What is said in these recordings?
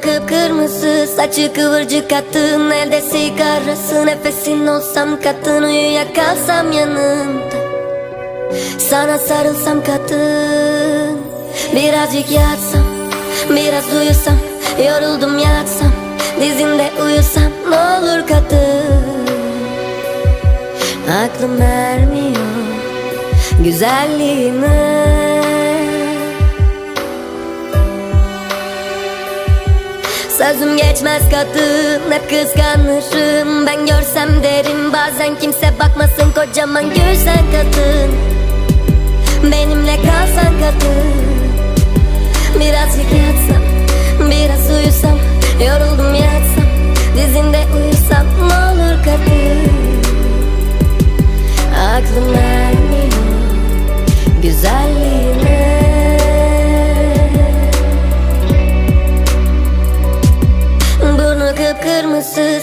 kıpkırmızı Saçı kıvırcık kadın Elde sigarası. Nefesin olsam kadın Uyuyakalsam yanında. Sana sarılsam kadın Birazcık yatsam Biraz uyusam. Yoruldum yatsam Dizinde uyusam. Ne olur kadın Aklım ermiyor Güzelliğine Sözüm geçmez kadın Hep kıskanırım Ben görsem derim Bazen kimse bakmasın. Kocaman gülsen kadın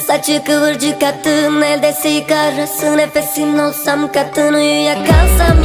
Saçı kıvırcık kadın Elde sigarası Nefesin olsam yanımda Sana sarılsam